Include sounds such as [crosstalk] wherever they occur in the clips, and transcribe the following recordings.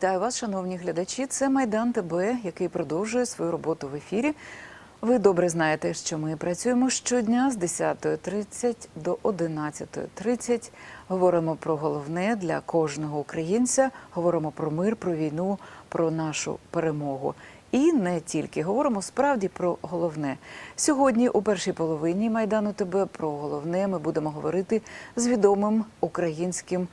Вітаю вас, шановні глядачі. Це Майдан ТБ, який продовжує свою роботу в ефірі. Ви добре знаєте, що ми працюємо щодня з 10.30 до 11.30. Говоримо про головне для кожного українця. Говоримо про мир, про війну, про нашу перемогу. І не тільки говоримо справді про головне. Сьогодні, у першій половині майдану ТБ, про головне ми будемо говорити з відомим українським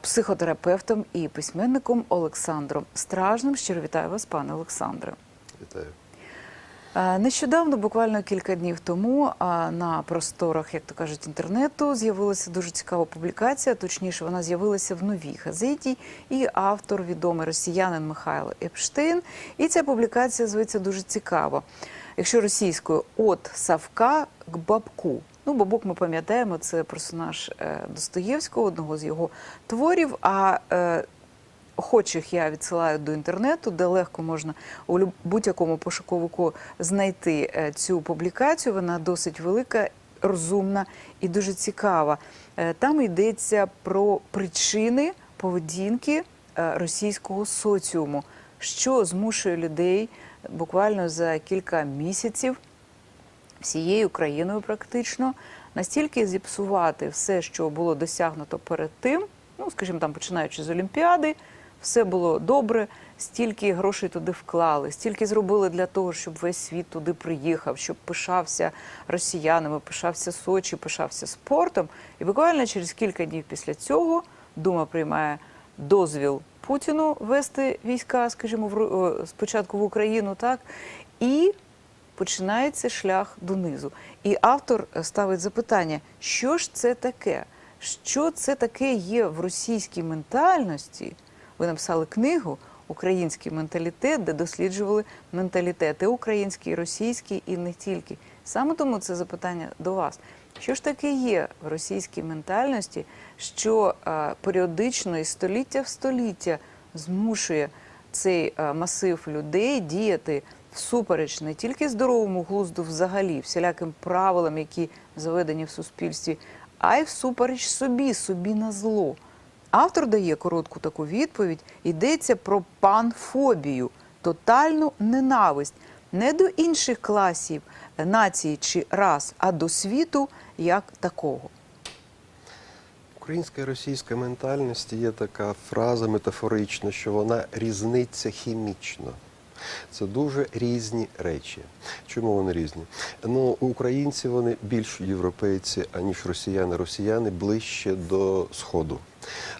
психотерапевтом і письменником Олександром Стражним. Щиро вітаю вас, пане Олександре. Вітаю. Е, Нещодавно, буквально кілька днів тому, е, на просторах, як то кажуть, інтернету з'явилася дуже цікава публікація. Точніше, вона з'явилася в новій газеті, і автор відомий росіянин Михайло Епштейн. І ця публікація зветься дуже цікаво. Якщо російською от Савка к бабку. Ну, бабук, ми пам'ятаємо, це персонаж е, Достоєвського, одного з його творів. А е, охочих я відсилаю до інтернету, де легко можна у будь-якому пошуковику знайти е, цю публікацію. Вона досить велика, розумна і дуже цікава. Е, Там йдеться про причини поведінки е, російського соціуму, що змушує людей буквально за кілька місяців всією Україною практично настільки зіпсувати все, що було досягнуто перед тим, ну скажімо там, починаючи з Олімпіади, все було добре, стільки грошей туди вклали, стільки зробили для того, щоб весь світ туди приїхав, щоб пишався росіянами, пишався Сочі, пишався спортом. І буквально через кілька днів після цього Дума приймає дозвіл Путіну вести війська, скажімо, в спочатку в Україну, так і починається шлях донизу. І автор е, ставить запитання: що ж це таке? Що це таке є в російській ментальності? Ви написали книгу Український менталітет, де досліджували менталітети український, російський і не тільки. Саме тому це запитання до вас. Що ж таке є в російській ментальності, що е, періодично із століття в століття змушує цей е, масив людей діяти всупереч не тільки здоровому глузду взагалі, всіляким правилам, які заведені в суспільстві, а й всупереч собі, собі на зло. Автор дає коротку таку відповідь. Йдеться про панфобію, тотальну ненависть не до інших класів, націй чи рас, а до світу як такого. Українська і російська ментальність є така фраза метафорична, що вона різниця хімічно. Це дуже різні речі. Чому вони різні? Ну, українці вони більш європейці, аніж росіяни. Росіяни ближче до Сходу.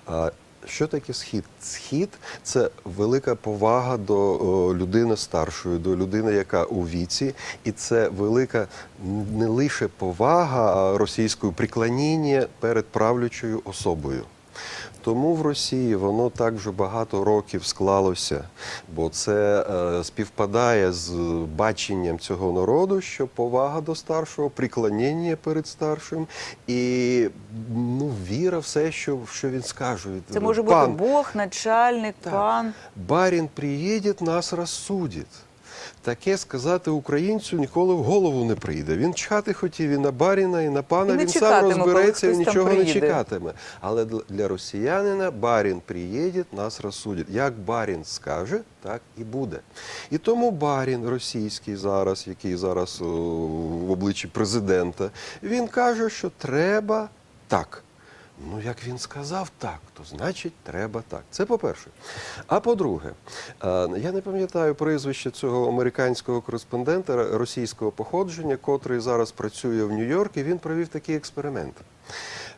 А що таке схід? Схід це велика повага до о, людини старшої, до людини, яка у віці, і це велика не лише повага а російською приклоніння перед правлячою особою. Тому в Росії воно так вже багато років склалося, бо це е, співпадає з баченням цього народу, що повага до старшого, приклонення перед старшим і ну, віра в все, що, що він скаже. Це може Пан, бути Бог, начальник, Так. пан. Барін приїде, нас розсудить. Таке сказати українцю ніколи в голову не прийде. Він чхати хотів і на баріна, і на пана. І він сам розбереться і нічого не чекатиме. Але для- росіянина барін приїде, нас розсудять. Як барін скаже, так і буде. І тому барін російський зараз, який зараз о, в обличчі президента, він каже, що треба так. Ну, як він сказав так, то значить треба так. Це по-перше. А по-друге, е, я не пам'ятаю прізвище цього американського кореспондента російського походження, котрий зараз працює в Нью-Йорку, і він провів такий експеримент.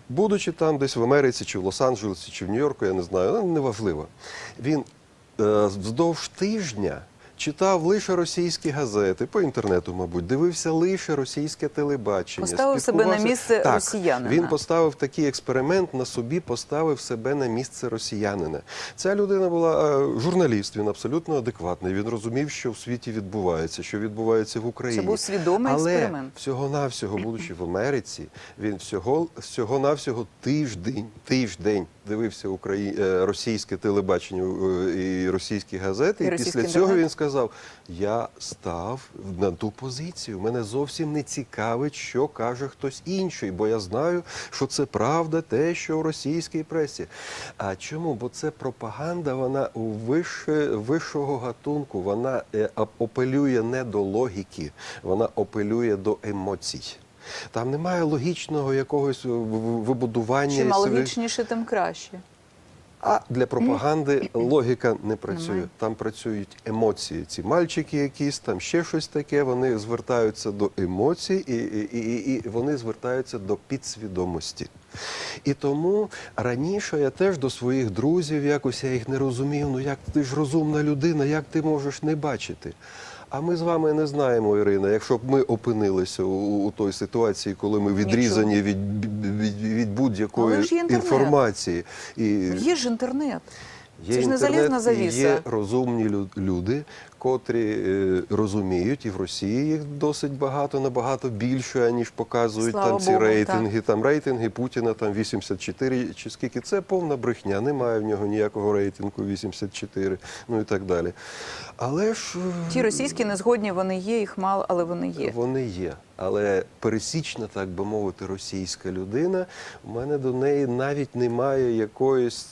Будучи там десь в Америці, чи в Лос-Анджелесі, чи в Нью-Йорку, я не знаю, ну, неважливо. Він е, вздовж тижня читав лише російські газети, по інтернету, мабуть, дивився лише російське телебачення. Поставив себе на місце так, росіянина. Він поставив такий експеримент на собі, поставив себе на місце росіянина. Ця людина була е, журналіст, він абсолютно адекватний. Він розумів, що в світі відбувається, що відбувається в Україні. Це був свідомий Але експеримент. всього-навсього, будучи в Америці, він всього, всього-навсього тиждень, тиждень дивився Украї... е, російське телебачення е, і російські газети. І І, після цього він сказав. Сказав: я став на ту позицію. Мене зовсім не цікавить, що каже хтось інший, бо я знаю, що це правда, те, що в російській пресі. А чому? Бо це пропаганда, вона у вище, вищого гатунку, вона е, апелює не до логіки, вона апелює до емоцій. Там немає логічного якогось вибудування. Чим логічніше, тим краще. А для пропаганди логіка не працює. Там працюють емоції. Ці мальчики, якісь там ще щось таке. Вони звертаються до емоцій, і, і, і, і вони звертаються до підсвідомості. І тому раніше я теж до своїх друзів якось я їх не розумів. Ну як ти ж розумна людина, як ти можеш не бачити? А ми з вами не знаємо, Ірина. Якщо б ми опинилися у, у той ситуації, коли ми відрізані від, від, від будь-якої інформації, і Є ж інтернет. Є Це ж не інтернет, залізна завіса. Є розумні лю- люди, котрі е, розуміють, і в Росії їх досить багато, набагато більше, ніж показують Слава там ці Богу, рейтинги. Там рейтинги Путіна там 84 чи скільки. Це повна брехня. Немає в нього ніякого рейтингу 84, ну і так далі. Але ж е, Ті російські незгодні, вони є, їх мало, але вони є. вони є. Але пересічна, так би мовити, російська людина, у мене до неї навіть немає якоїсь,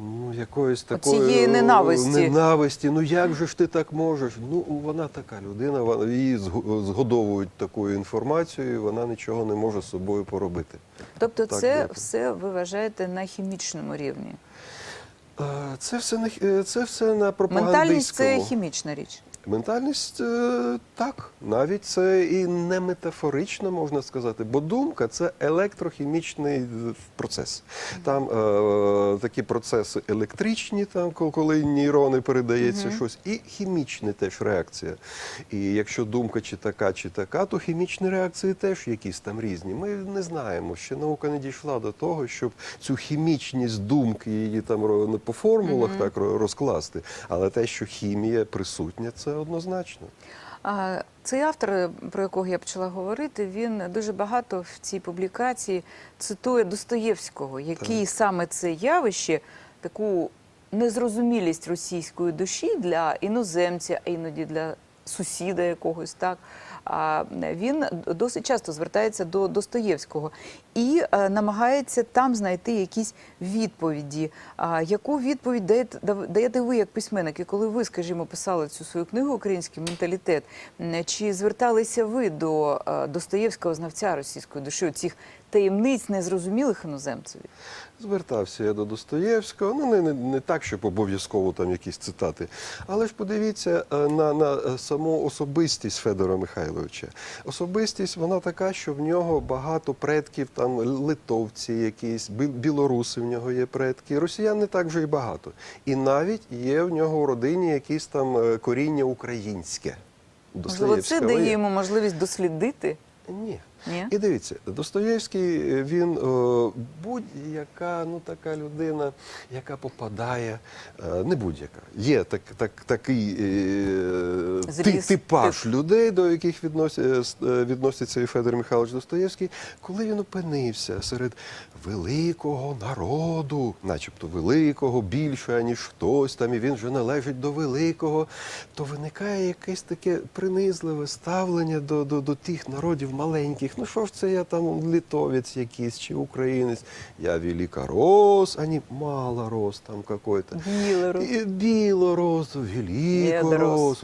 ну, якоїсь такої ненависті. ненависті. Ну як же ж ти так можеш? Ну, вона така людина, її згодовують такою інформацією, і вона нічого не може з собою поробити. Тобто, Так, це дякую. все ви вважаєте на хімічному рівні. Е, Це все на е, це все на Ментальність пропагандистському. це хімічна річ. Ментальність е, так, навіть це і не метафорично можна сказати, бо думка це електрохімічний процес. Там е, такі процеси електричні, там коли нейрони передається щось, і хімічна теж реакція. І якщо думка чи така, чи така, то хімічні реакції теж якісь там різні. Ми не знаємо. Ще наука не дійшла до того, щоб цю хімічність думки її там по формулах так розкласти. Але те, що хімія присутня, це однозначно. А цей автор, про якого я почала говорити, він дуже багато в цій публікації цитує Достоєвського, який саме це явище, таку незрозумілість російської душі для іноземця, а іноді для сусіда якогось, так. Він досить часто звертається до Достоєвського і е, намагається там знайти якісь відповіді. Яку відповідь даєте, даєте ви як письменник? І коли ви, скажімо, писали цю свою книгу Український менталітет, чи зверталися ви до е, Достоєвського знавця російської душі, цих таємниць незрозумілих іноземцеві? Звертався я до Достоєвського, ну не, не, не так, щоб обов'язково там якісь цитати. Але ж подивіться е, на, на е, саму особистість Федора Михайловича. Особистість вона така, що в нього багато предків, там литовці якісь, білоруси в нього є предки. Росіян не так вже й багато. І навіть є в нього в родині якісь там е, коріння українське. У Можливо, це дає йому можливість дослідити? Ні. Ні? І дивіться, Достоєвський е, він е, будь-яка ну така людина, яка попадає, е, не будь-яка. Є так, так, такий ти- типаж людей, до яких відноситься і Федор Михайлович Достоєвський, коли він опинився серед великого народу, начебто великого, більше, ніж хтось там, і він вже належить до великого, то виникає якесь таке принизливе ставлення до, до, до тих народів маленьких. Ну що ж це я там литовець якийсь чи українець? Я велика рос, а не мало рос там какой-то. Білорус. І білорос,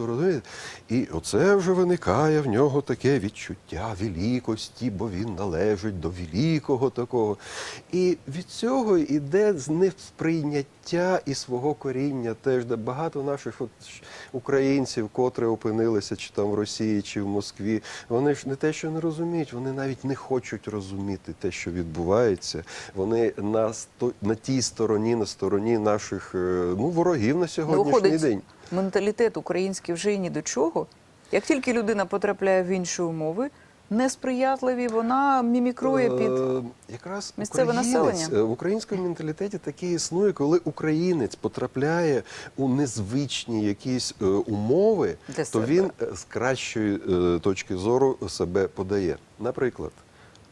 розумієте? І оце вже виникає в нього таке відчуття великості, бо він належить до великого такого. І від цього йде з несприйняття і свого коріння теж, де багато наших от українців, котрі опинилися чи там в Росії, чи в Москві, вони ж не те, що не розуміють, вони навіть не хочуть розуміти те, що відбувається. Вони на, сто- на тій стороні, на стороні наших е, ну, ворогів на сьогоднішній виходить, день. менталітет український вже і ні до чого. Як тільки людина потрапляє в інші умови, несприятливі, вона мімікрує під Е, якраз місцеве населення. е, в українському менталітеті таке існує, коли українець потрапляє у незвичні якісь е, умови, Для то себе. він е, з кращої е, точки зору себе подає. Наприклад,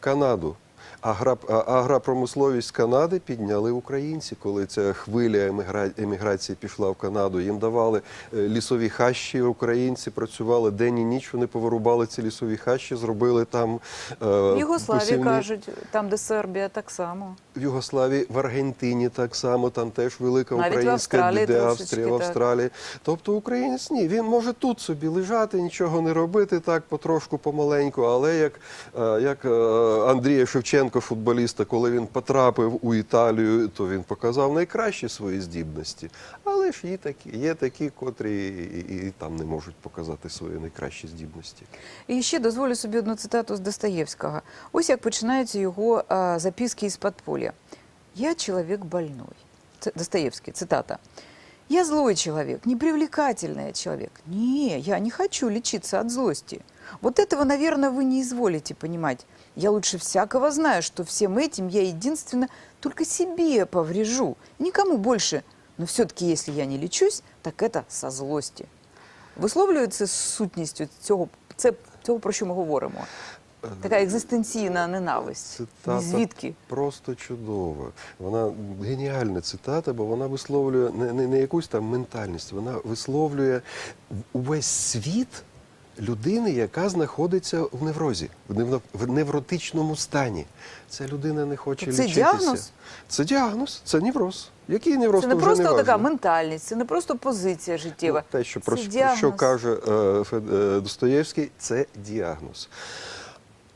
Канаду. Агра, агропромисловість Канади підняли українці, коли ця хвиля емігра- еміграції пішла в Канаду. Їм давали е, лісові хащі. Українці працювали день і ніч. Вони повирубали ці лісові хащі, зробили там е, В Югославії посівні- кажуть, там, де Сербія, так само. в Югославії, в Аргентині так само, там теж велика Навіть українська де Австрія, в так. Австралії. Тобто українець ні, він може тут собі лежати, нічого не робити, так потрошку помаленьку. Але як, як е, Андрія Шевченко, футболіста, коли він потрапив у Італію, то він показав найкращі свої здібності. Але ж є такі, є такі, котрі і, і там не можуть показати свої найкращі здібності. І ще дозволю собі одну цитату з Достоєвського. Ось як починаються його а, записки із подполья. «Я человек больной». Ц- Достоевский, цитата. «Я злой человек, непривлекательный человек. Не, я не хочу лечиться от злости. Вот этого, наверное, вы не изволите понимать. Я лучше всякого знаю, что всем этим я единственно только себе поврежу, никому больше. Но все-таки, если я не лечусь, так это со злости». Висловлюється сутністю цього, це, цього, про що ми говоримо. Така екзистенційна ненависть. Цитата звідки? просто чудова. Вона геніальна цитата, бо вона висловлює не, не, не якусь там ментальність, вона висловлює увесь світ людини, яка знаходиться в неврозі, в невро- невротичному стані. Ця людина не хоче це лічитися. діагноз? Це діагноз, це невроз. Який невроз? Це не вже просто не така ментальність, це не просто позиція життєва. Ну, те, що, про, це що- діагноз. що каже е, е, Достоєвський, це діагноз.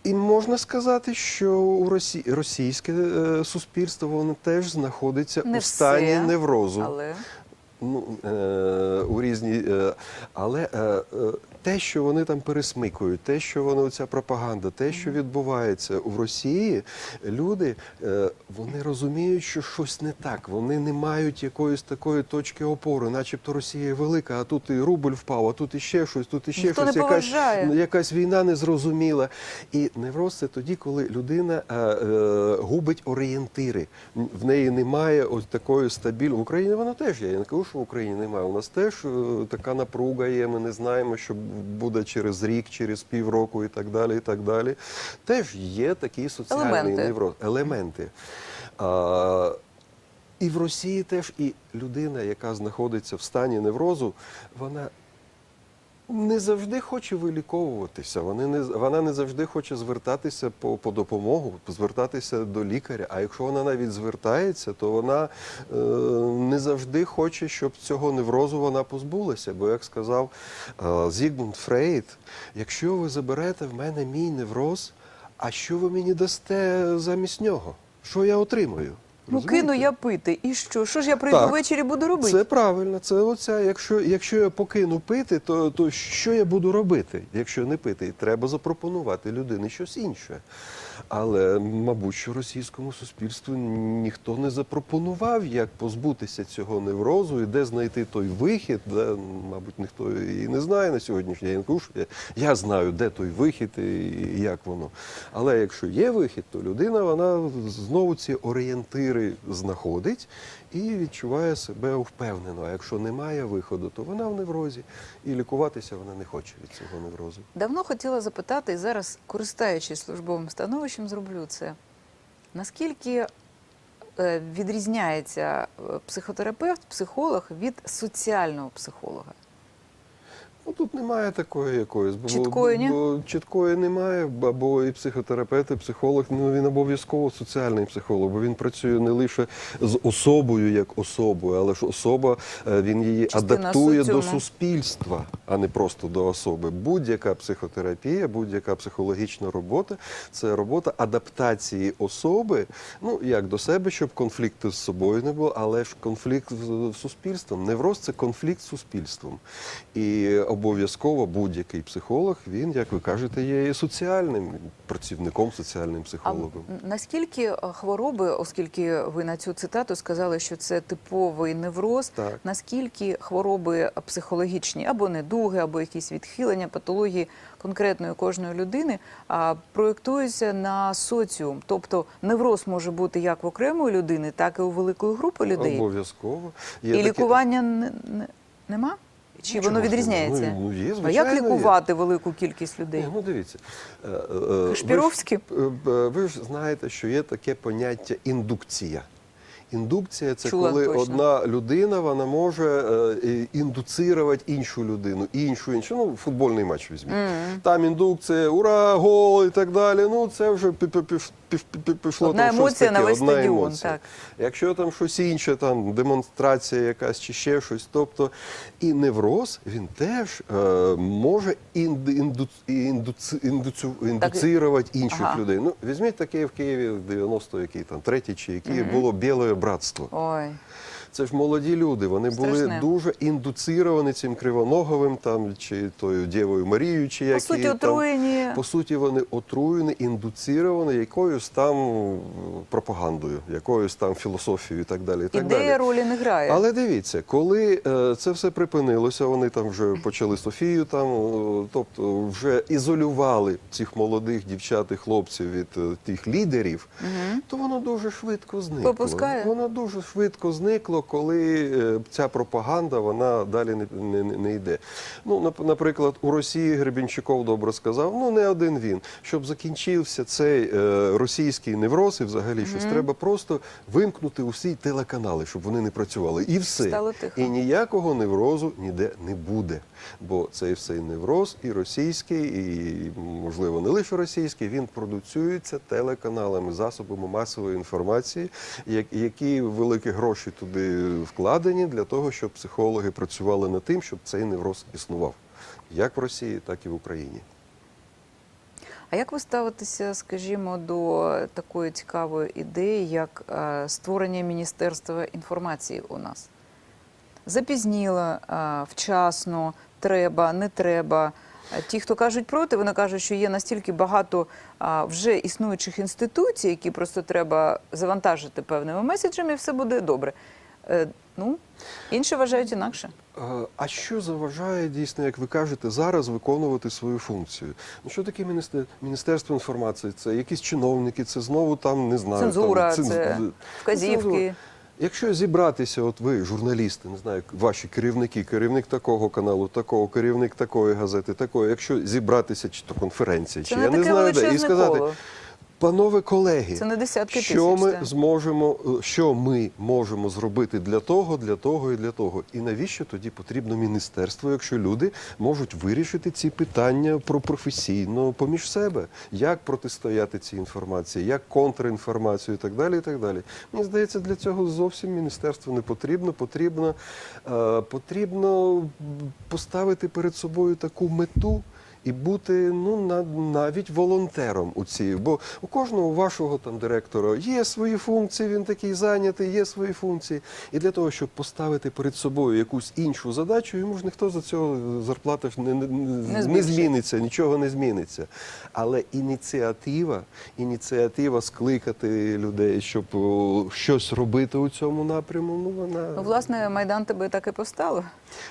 І можна сказати, що у Росі... російське е, суспільство воно теж знаходиться Не у стані все, неврозу. Але Ну, е, у різні, е, але е, е, те, що вони там пересмикують, те, що воно ця пропаганда, те, що відбувається в Росії, люди е, вони розуміють, що щось не так. Вони не мають якоїсь такої точки опори, начебто Росія велика, а тут і рубль впав, а тут іще щось, тут іще Ніхто щось, не якась, ну, якась війна незрозуміла. І невроз це тоді, коли людина е, е, губить орієнтири. В неї немає ось такої стабільної. В Україні вона теж є. Я не кажу, що в Україні немає. У нас теж е, така напруга є. Ми не знаємо, що буде через рік, через півроку і так далі. І так далі. Теж є такі соціальні Елементи. невроз. Елементи. А, і в Росії теж і людина, яка знаходиться в стані неврозу, вона не завжди хоче виліковуватися. Вона не, вона не завжди хоче звертатися по, по допомогу, звертатися до лікаря. А якщо вона навіть звертається, то вона е, не завжди хоче, щоб цього неврозу вона позбулася. Бо, як сказав е, Зігмунд Фрейд, якщо ви заберете в мене мій невроз, а що ви мені дасте замість нього? Що я отримую? Ну кину я пити. І що? Що ж я прийду Так. ввечері буду робити? Це правильно. Це оця. Якщо, якщо я покину пити, то, то що я буду робити, якщо не пити? І треба запропонувати людині щось інше. Але, мабуть, що російському суспільству ніхто не запропонував, як позбутися цього неврозу і де знайти той вихід, де, мабуть, ніхто і не знає на сьогоднішній день. Я, знаю, де той вихід і як воно. Але якщо є вихід, то людина вона знову ці орієнтири знаходить і відчуває себе впевнено. А якщо немає виходу, то вона в неврозі, і лікуватися вона не хоче від цього неврозу. Давно хотіла запитати, і зараз, користуючись службовим становищем, зроблю це. Наскільки е, відрізняється е, психотерапевт, психолог від соціального психолога? Ну тут немає такої якоїсь, бо, Чіткої, ні? бо чіткої немає, або і психотерапевт, і психолог, ну він обов'язково соціальний психолог, бо він працює не лише з особою як особою, але ж особа е, він її Частина адаптує до суспільства, а не просто до особи. Будь-яка психотерапія, будь-яка психологічна робота це робота адаптації особи, ну як до себе, щоб конфлікту з собою не було, але ж конфлікт з, з суспільством. Невроз це конфлікт з суспільством. І обов'язково будь-який психолог, він, як ви кажете, є і соціальним працівником, соціальним А психологом. наскільки е, хвороби, оскільки ви на цю цитату сказали, що це типовий невроз, Так. наскільки хвороби психологічні або недуги, або якісь відхилення, патології конкретної кожної людини а, проєктуються на соціум? Тобто невроз може бути як в окремої людини, так і у великої групи людей. Обов'язково. І такі- лікування не, нема? Чи Чому воно відрізняється? Ну, ну, є, а як звичайно, є. лікувати велику кількість людей? Ну дивіться. е, е, ви Шпіровські? е, е, Ви ж знаєте, що є таке поняття індукція. Індукція це Чула коли точно. одна людина вона може е, індуцирувати іншу людину, іншу, іншу. Ну, футбольний матч візьміть. Там індукція, ура, гол і так далі. Ну, це вже пі- пі- пі- пі- пі- пішло Одна там щось емоція на таке, весь одна стадіон, емоція. так. Якщо там щось інше, там демонстрація якась чи ще щось, тобто і невроз він теж е, може інду, інду, індуци, індуцю, індуцирувати інших Ага. людей. Ну, візьміть таке в Києві в 90 який там третій чи який було біле братство. Ой, Це ж молоді люди. Вони були дуже індуцировані цим кривоноговим там чи тою Дєвою Марією, чи по які суті, там. отруєні. По суті, вони отруєні, індуцировані якоюсь там е, пропагандою, якоюсь там філософією і так далі. І так Ідея далі. ролі не грає. Але дивіться, коли е, це все припинилося, вони там вже почали Софію, там, е, тобто вже ізолювали цих молодих дівчат і хлопців від е, тих лідерів, то воно дуже швидко зникло. Попускає? Воно дуже швидко зникло, коли е, ця пропаганда вона далі не, не, не- йде. Ну, наприклад, у Росії Гребінчуков добре сказав, ну не один він. Щоб закінчився цей е, російський невроз і взагалі щось, треба просто вимкнути усі телеканали, щоб вони не працювали. І все. Стало тихо. І ніякого неврозу ніде не буде. Бо цей всей невроз і російський, і можливо не лише російський, він продуцюється телеканалами, засобами масової інформації, які великі гроші туди вкладені для того, щоб психологи працювали над тим, щоб цей невроз існував, як в Росії, так і в Україні. А як ви ставитеся, скажімо, до такої цікавої ідеї, як е, створення Міністерства інформації у нас? Запізніло, е, вчасно, треба, не треба. Ті, хто кажуть проти, вони кажуть, що є настільки багато вже існуючих інституцій, які просто треба завантажити певними меседжами, і все буде добре. Е, Ну, інші вважають інакше. Е, А що заважає дійсно, як ви кажете, зараз виконувати свою функцію? Ну що таке міністер... міністерство інформації? Це якісь чиновники, це знову там не знаю. Цензура, там, це вказівки. Якщо зібратися, от ви, журналісти, не знаю, ваші керівники, керівник такого каналу, такого, керівник такої газети, такої, якщо зібратися, чи то конференція, Це чи я не знаю, де, і сказати, коло. Панове колеги, Це не десятки що тисяч. ми це. зможемо, е, що ми можемо зробити для того, для того і для того. І навіщо тоді потрібно міністерство, якщо люди можуть вирішити ці питання про професійно поміж себе, як протистояти цій інформації, як контрінформацію і так далі. І так далі. Мені здається, для цього зовсім міністерство не потрібно. Потрібно, е, потрібно поставити перед собою таку мету. І бути ну на навіть волонтером у цій, бо у кожного вашого там директора є свої функції, він такий зайнятий, є свої функції. І для того, щоб поставити перед собою якусь іншу задачу, йому ж ніхто за цього зарплата ж не, не, не, зміниться, нічого не зміниться. Але ініціатива, ініціатива скликати людей, щоб щось робити у цьому напряму, ну вона Ну, власне, Майдан тебе так і поставив.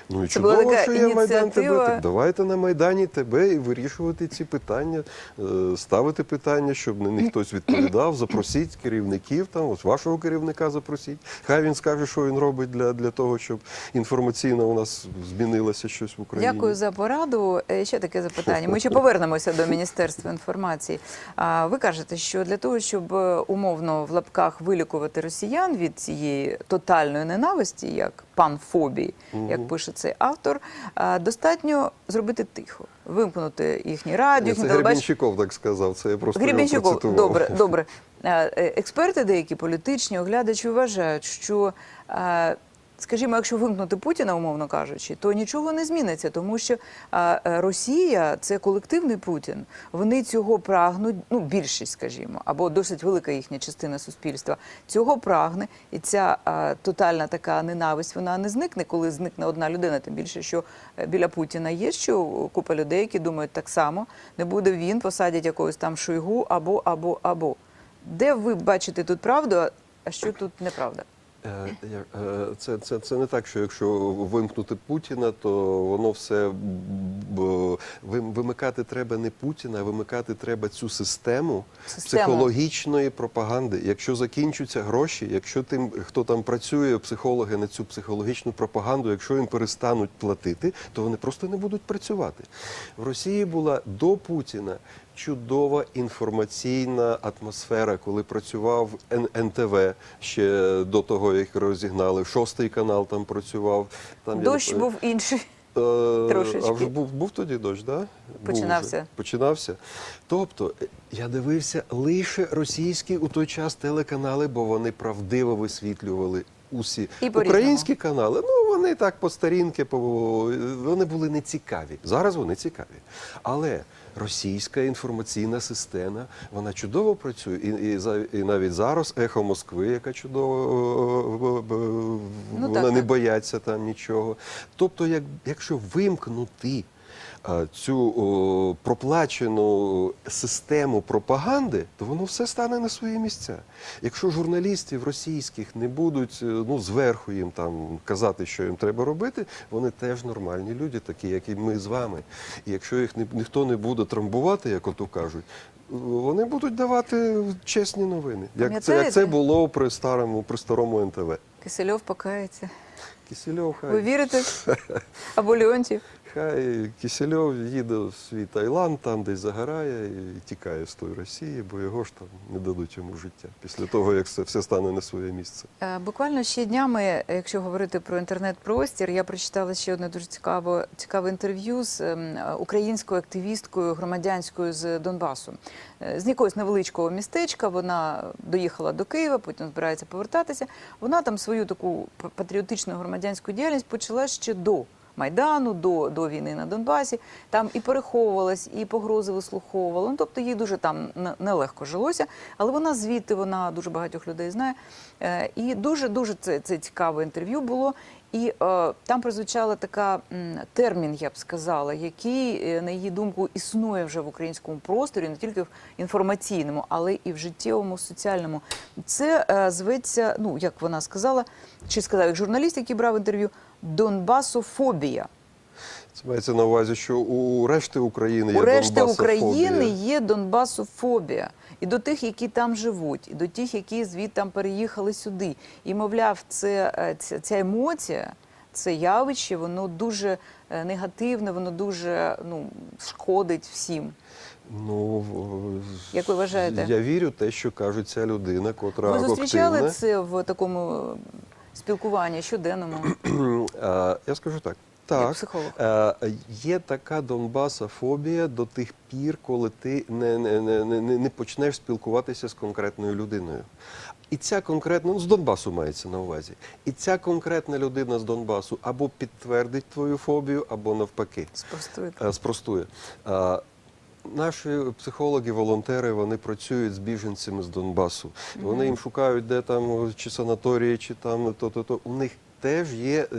Ну і Це чудово, така що є Майдан ініціатива. тебе. Так давайте на Майдані тебе і вирішувати ці питання, е, ставити питання, щоб на них хтось відповідав. Запросіть керівників, там, ось вашого керівника запросіть. Хай він скаже, що він робить для, для того, щоб інформаційно у нас змінилося щось в Україні. Дякую за пораду. Е, Ще таке запитання. Ми ще [laughs] повернемося до Міністерства інформації. А ви кажете, що для того, щоб е, умовно в лапках вилікувати росіян від цієї тотальної ненависті, як панфобії, як пише цей автор, достатньо зробити тихо, вимкнути їхні радіо, Це. Гребінщиков так сказав, це я просто Гребінщиков, добре, добре. [laughs] Е, Експерти, деякі політичні оглядачі вважають, що, скажімо, якщо вимкнути Путіна, умовно кажучи, то нічого не зміниться, тому що е, Росія це колективний Путін. Вони цього прагнуть, ну більшість, скажімо, або досить велика їхня частина суспільства цього прагне, і ця тотальна така ненависть вона не зникне, коли зникне одна людина. Тим більше, що е, біля Путіна є що купа людей, які думають так само. Не буде він, посадять якогось там шойгу або або або. Де ви бачите тут правду, а що тут неправда? Е, е, Це, це, це не так, що якщо вимкнути Путіна, то воно все вимикати треба не Путіна, а вимикати треба цю систему, Систему. психологічної пропаганди. Якщо закінчуються гроші, якщо тим, хто там працює, психологи на цю психологічну пропаганду, якщо їм перестануть платити, то вони просто не будуть працювати. В Росії була до Путіна чудова інформаційна атмосфера, коли працював НТВ ще до того, як розігнали. Шостий канал там працював. Там Дощ пам'ятаю. був інший. Е, Трошечки. А вже був, був тоді дощ, да? Починався. вже. Починався. Тобто, е, я дивився лише російські у той час телеканали, бо вони правдиво висвітлювали усі І українські канали. Ну вони так по старінки, по вони були нецікаві. Зараз вони цікаві. Але російська інформаційна система вона чудово працює, і, і, і навіть зараз ехо Москви, яка чудово е, Ну, вона так, не так. бояться там нічого. Тобто, як, якщо вимкнути цю о, проплачену систему пропаганди, то воно все стане на свої місця. Якщо журналістів російських не будуть е, ну, зверху їм там казати, що їм треба робити, вони теж нормальні люди, такі, як і ми з вами. І якщо їх ні, ніхто не буде трамбувати, як ото кажуть, вони будуть давати чесні новини. Як це, як це було при старому, при старому НТВ. Кисельов покається. Кисельов, хай. Ви вірите? [laughs] Або Леонтів? Хай Кисельов їде в свій Таїланд, там десь загорає і тікає з тої Росії, бо його ж там не дадуть йому життя після того, як це все стане на своє місце. Е, Буквально ще днями, якщо говорити про інтернет-простір, я прочитала ще одне дуже цікаве, цікаве інтерв'ю з ем, українською активісткою громадянською з Донбасу. Е, З якогось невеличкого містечка вона доїхала до Києва, потім збирається повертатися. Вона там свою таку патріотичну громадянську діяльність почала ще до. Майдану до, до війни на Донбасі там і переховувалась, і погрози вислуховувала. Ну тобто їй дуже там не- нелегко жилося, але вона звідти, вона дуже багатьох людей знає. Е, і дуже дуже це, це цікаве інтерв'ю було. І е, там прозвучала така м, термін, я б сказала, який, е, на її думку, існує вже в українському просторі, не тільки в інформаційному, але і в життєвому, соціальному. Це е, зветься, ну як вона сказала, чи сказав як журналіст, який брав інтерв'ю, Донбасофобія. Це мається на увазі, що у решти України є У решти Донбасофобія. України є Донбасофобія. І до тих, які там живуть, і до тих, які звідти переїхали сюди. І, мовляв, це, е, ця, ця емоція, це явище, воно дуже е, негативне, воно дуже ну, шкодить всім. Ну, Як ви вважаєте? Я вірю те, що каже ця людина, котра Ви зустрічали активна. це в такому спілкуванні щоденному? [clears throat] Я скажу так. Як Так, психолог. Е, є така Донбасофобія до тих пір, коли ти не, не, не, не, не почнеш спілкуватися з конкретною людиною. І ця конкретна, ну з Донбасу мається на увазі. І ця конкретна людина з Донбасу або підтвердить твою фобію, або навпаки Спростуєте. е, спростує. Е, Наші психологи, волонтери, вони працюють з біженцями з Донбасу. Вони їм шукають, де там чи санаторії, чи там то, то, то. У них теж є е,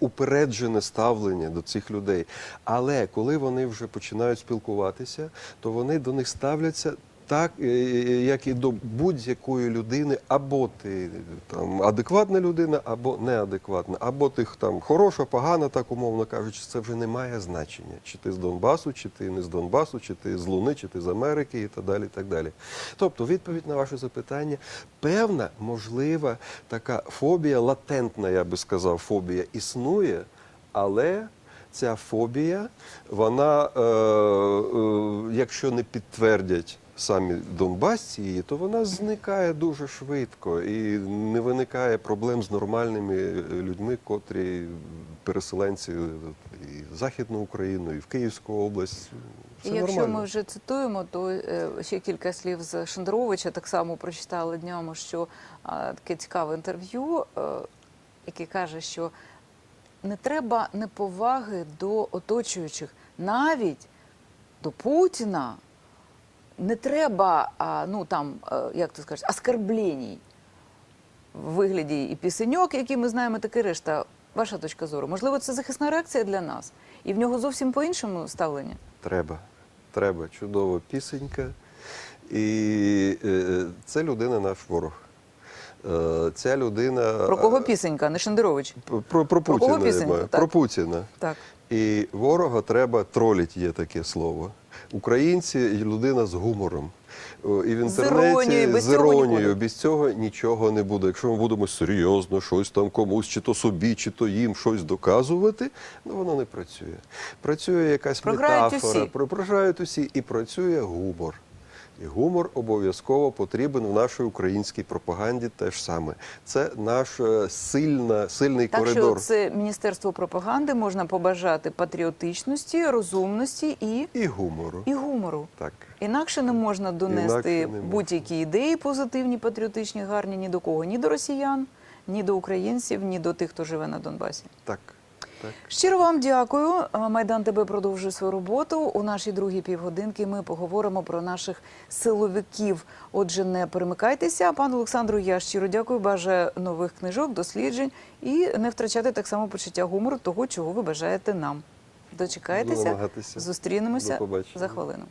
упереджене ставлення до цих людей. Але коли вони вже починають спілкуватися, то вони до них ставляться. Так, як і до будь-якої людини, або ти там адекватна людина, або неадекватна, або ти там хороша, погана, так умовно кажучи, це вже не має значення. Чи ти з Донбасу, чи ти не з Донбасу, чи ти з Луни, чи ти з Америки, і так далі. І так далі. Тобто, відповідь на ваше запитання, певна, можлива така фобія, латентна, я би сказав, фобія існує, але ця фобія, вона, е, е, якщо не підтвердять самі донбасці її, то вона зникає дуже швидко і не виникає проблем з нормальними людьми, котрі переселенці і в Західну Україну, і в Київську область. І якщо нормально. ми вже цитуємо, то е, ще кілька слів з Шендеровича так само прочитали днями, що таке цікаве інтерв'ю, е, яке каже, що не треба неповаги до оточуючих, навіть до Путіна. Не треба, ну там, е, як ти скажеш, оскорблень в вигляді і пісеньок, які ми знаємо, таке решта. Ваша точка зору. Можливо, це захисна реакція для нас, і в нього зовсім по-іншому ставлення. Треба. Треба. Чудова пісенька. І е, це людина наш ворог. Е, ця людина. Про кого пісенька, не Шендерович? Про, про, Про кого Путіна. пісенька? Так. Про Путіна. Так. І ворога треба троліть, є таке слово. Українці людина з гумором. І в З інтернеті іронією, без з іронією, нікуди. без цього нічого не буде. Якщо ми будемо серйозно щось там комусь, чи то собі, чи то їм щось доказувати, ну воно не працює. Працює якась Програють метафора, усі. про- програють усі, і працює гумор. І гумор обов'язково потрібен в нашій українській пропаганді теж саме. Це наш е, сильна, сильний Так що коридор. це міністерство пропаганди можна побажати патріотичності, розумності і, І гумору. і гумору. Так. Інакше не можна донести будь-які ідеї позитивні, патріотичні, гарні ні до кого, ні до росіян, ні до українців, ні до тих, хто живе на Донбасі. Так. Так. Щиро вам дякую. Майдан ТБ продовжує свою роботу. У нашій другій півгодинки ми поговоримо про наших силовиків. Отже, не перемикайтеся. Пан Олександру, я щиро дякую. Бажаю нових книжок, досліджень і не втрачати так само почуття гумору того, чого ви бажаєте нам. Дочекайтеся, зустрінемося за хвилину.